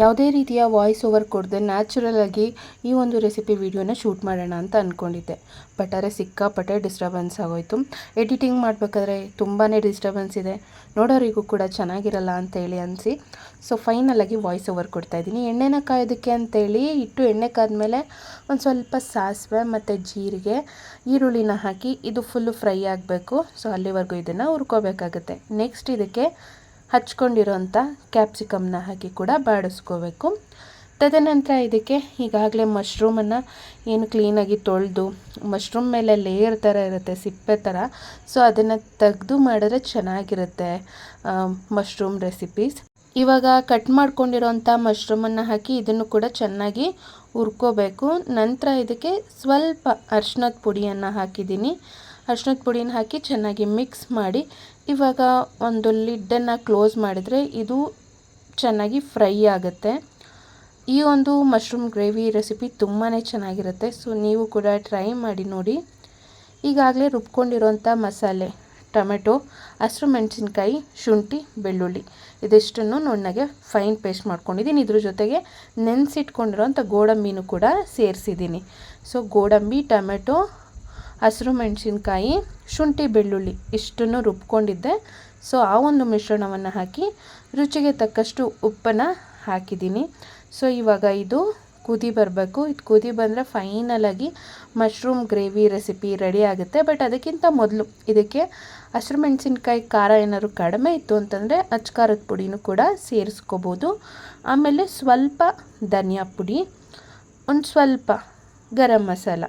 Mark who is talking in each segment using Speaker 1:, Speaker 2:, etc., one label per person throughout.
Speaker 1: ಯಾವುದೇ ರೀತಿಯ voice over ಕೊಡದೆ ನ್ಯಾಚುರಲ್ ಆಗಿ ಈ ಒಂದು ರೆಸಿಪಿ ವಿಡಿಯೋನ ಶೂಟ್ ಮಾಡೋಣ ಅಂತ ಅಂದ್ಕೊಂಡಿದ್ದೆ ಬಟ್ ಆದರೆ ಸಿಕ್ಕಾಪಟ್ಟೆ ಡಿಸ್ಟರ್ಬೆನ್ಸ್ ಆಗೋಯಿತು. ಎಡಿಟಿಂಗ್ ಮಾಡಬೇಕಾದ್ರೆ ತುಂಬಾ ಡಿಸ್ಟರ್ಬೆನ್ಸ್ ಇದೆ. ನೋಡೋರಿಗೂ ಕೂಡ ಚೆನ್ನಾಗಿರಲ್ಲ ಅಂತೇಳಿ ಅನಿಸಿ. ಸೊ ಫೈನಲಾಗಿ ವಾಯ್ಸ್ ಓವರ್ ಕೊಡ್ತಾ ಇದ್ದೀನಿ. ಎಣ್ಣೆನ ಕಾಯೋದಕ್ಕೆ ಅಂತೇಳಿ ಇಟ್ಟು ಎಣ್ಣೆ ಕಾದ್ಮೇಲೆ ಒಂದು ಸ್ವಲ್ಪ ಸಾಸಿವೆ ಮತ್ತು ಜೀರಿಗೆ, ಈರುಳ್ಳಿನ ಹಾಕಿ ಇದು ಫುಲ್ಲು ಫ್ರೈ ಆಗಬೇಕು. ಸೊ ಅಲ್ಲಿವರೆಗೂ ಇದನ್ನು ಹುರ್ಕೋಬೇಕಾಗುತ್ತೆ. ನೆಕ್ಸ್ಟ್ ಇದಕ್ಕೆ ಹಚ್ಕೊಂಡಿರೋಂಥ ಕ್ಯಾಪ್ಸಿಕಮ್ನ ಹಾಕಿ ಕೂಡ ಬಾಡಿಸ್ಕೋಬೇಕು. ತದನಂತರ ಇದಕ್ಕೆ ಈಗಾಗಲೇ ಮಶ್ರೂಮನ್ನು ಏನು ಕ್ಲೀನಾಗಿ ತೊಳೆದು ಮಶ್ರೂಮ್ ಮೇಲೆ ಲೇಯರ್ ಥರ ಇರುತ್ತೆ, ಸಿಪ್ಪೆ ಥರ. ಸೊ ಅದನ್ನು ತೆಗೆದು ಮಾಡಿದ್ರೆ ಚೆನ್ನಾಗಿರುತ್ತೆ ಮಶ್ರೂಮ್ ರೆಸಿಪೀಸ್ ಇವಾಗ ಕಟ್ ಮಾಡ್ಕೊಂಡಿರೋಂಥ ಮಶ್ರೂಮನ್ನು ಹಾಕಿ ಇದನ್ನು ಕೂಡ ಚೆನ್ನಾಗಿ ಹುರ್ಕೋಬೇಕು. ನಂತರ ಇದಕ್ಕೆ ಸ್ವಲ್ಪ ಅರ್ಶಿನದ ಪುಡಿಯನ್ನು ಹಾಕಿದ್ದೀನಿ. ಅರ್ಶಿನದ ಪುಡಿನ ಹಾಕಿ ಚೆನ್ನಾಗಿ ಮಿಕ್ಸ್ ಮಾಡಿ, ಇವಾಗ ಒಂದು ಲಿಡ್ಡನ್ನು ಕ್ಲೋಸ್ ಮಾಡಿದರೆ ಇದು ಚೆನ್ನಾಗಿ ಫ್ರೈ ಆಗುತ್ತೆ. ಈ ಒಂದು ಮಶ್ರೂಮ್ ಗ್ರೇವಿ ರೆಸಿಪಿ ತುಂಬಾ ಚೆನ್ನಾಗಿರುತ್ತೆ ಸೊ ನೀವು ಕೂಡ ಟ್ರೈ ಮಾಡಿ ನೋಡಿ. ಈಗಾಗಲೇ ರುಬ್ಕೊಂಡಿರೋಂಥ ಮಸಾಲೆ, ಟೊಮೆಟೊ, ಹಸಿರು ಮೆಣಸಿನ್ಕಾಯಿ, ಶುಂಠಿ, ಬೆಳ್ಳುಳ್ಳಿ, ಇದಿಷ್ಟನ್ನು ನುಣ್ಣಗೆ ಫೈನ್ ಪೇಸ್ಟ್ ಮಾಡ್ಕೊಂಡಿದ್ದೀನಿ. ಇದ್ರ ಜೊತೆಗೆ ನೆನೆಸಿಟ್ಕೊಂಡಿರೋಂಥ ಗೋಡಂಬಿನೂ ಕೂಡ ಸೇರಿಸಿದ್ದೀನಿ. ಸೊ ಗೋಡಂಬಿ, ಟೊಮೆಟೊ ಹಸಿರು ಮೆಣಸಿನ್ಕಾಯಿ, ಶುಂಠಿ ಬೆಳ್ಳುಳ್ಳಿ ಇಷ್ಟನ್ನು ರುಬ್ಕೊಂಡಿದ್ದೆ. ಸೊ, ಆ ಒಂದು ಮಿಶ್ರಣವನ್ನು ಹಾಕಿ ರುಚಿಗೆ ತಕ್ಕಷ್ಟು ಉಪ್ಪನ್ನು ಹಾಕಿದ್ದೀನಿ. ಸೊ, ಇವಾಗ ಇದು ಕುದಿ ಬರಬೇಕು. ಇದು ಕುದಿ ಬಂದರೆ ಫೈನಲಾಗಿ ಮಶ್ರೂಮ್ ಗ್ರೇವಿ ರೆಸಿಪಿ ರೆಡಿ ಆಗುತ್ತೆ. ಬಟ್ ಅದಕ್ಕಿಂತ ಮೊದಲು ಇದಕ್ಕೆ ಹಸಿರು ಮೆಣಸಿನ್ಕಾಯಿ ಖಾರ ಏನಾದ್ರು ಕಡಿಮೆ ಇತ್ತು ಅಂತಂದರೆ ಅಚ್ಕಾರದ ಪುಡಿನೂ ಕೂಡ ಸೇರಿಸ್ಕೋಬೋದು. ಆಮೇಲೆ ಸ್ವಲ್ಪ ಧನಿಯಾ ಪುಡಿ, ಒಂದು ಸ್ವಲ್ಪ ಗರಂ ಮಸಾಲ.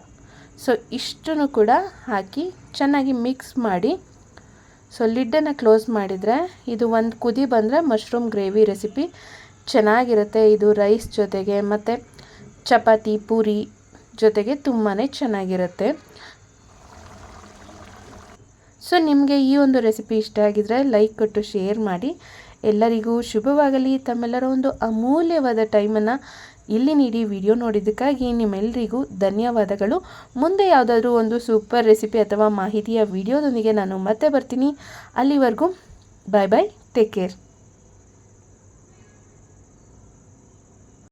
Speaker 1: ಸೊ ಇಷ್ಟನ್ನು ಕೂಡ ಹಾಕಿ ಚೆನ್ನಾಗಿ ಮಿಕ್ಸ್ ಮಾಡಿ. ಸೊ ಲಿಡ್ಡನ್ನು ಕ್ಲೋಸ್ ಮಾಡಿದರೆ ಇದು ಒಂದು ಕುದಿ ಬಂದರೆ ಮಶ್ರೂಮ್ ಗ್ರೇವಿ ರೆಸಿಪಿ ಚೆನ್ನಾಗಿರುತ್ತೆ. ಇದು ರೈಸ್ ಜೊತೆಗೆ ಮತ್ತು ಚಪಾತಿ, ಪೂರಿ ಜೊತೆಗೆ ತುಂಬಾ ಚೆನ್ನಾಗಿರುತ್ತೆ. ಸೊ ನಿಮಗೆ ಈ ಒಂದು ರೆಸಿಪಿ ಇಷ್ಟ ಆಗಿದರೆ ಲೈಕ್ ಕೊಟ್ಟು ಶೇರ್ ಮಾಡಿ. ಎಲ್ಲರಿಗೂ ಶುಭವಾಗಲಿ. ತಮ್ಮೆಲ್ಲರ ಒಂದು ಅಮೂಲ್ಯವಾದ ಟೈಮನ್ನು ಇಲ್ಲಿ ನೀಡಿ ವಿಡಿಯೋ ನೋಡಿದ್ದಕ್ಕಾಗಿ ನಿಮ್ಮೆಲ್ಲರಿಗೂ ಧನ್ಯವಾದಗಳು. ಮುಂದೆ ಯಾವುದಾದ್ರೂ ಒಂದು ಸೂಪರ್ ರೆಸಿಪಿ ಅಥವಾ ಮಾಹಿತಿಯ ವಿಡಿಯೋದೊಂದಿಗೆ ನಾನು ಮತ್ತೆ ಬರ್ತೀನಿ. ಅಲ್ಲಿವರೆಗೂ ಬಾಯ್ ಬಾಯ್ ಟೇಕ್ ಕೇರ್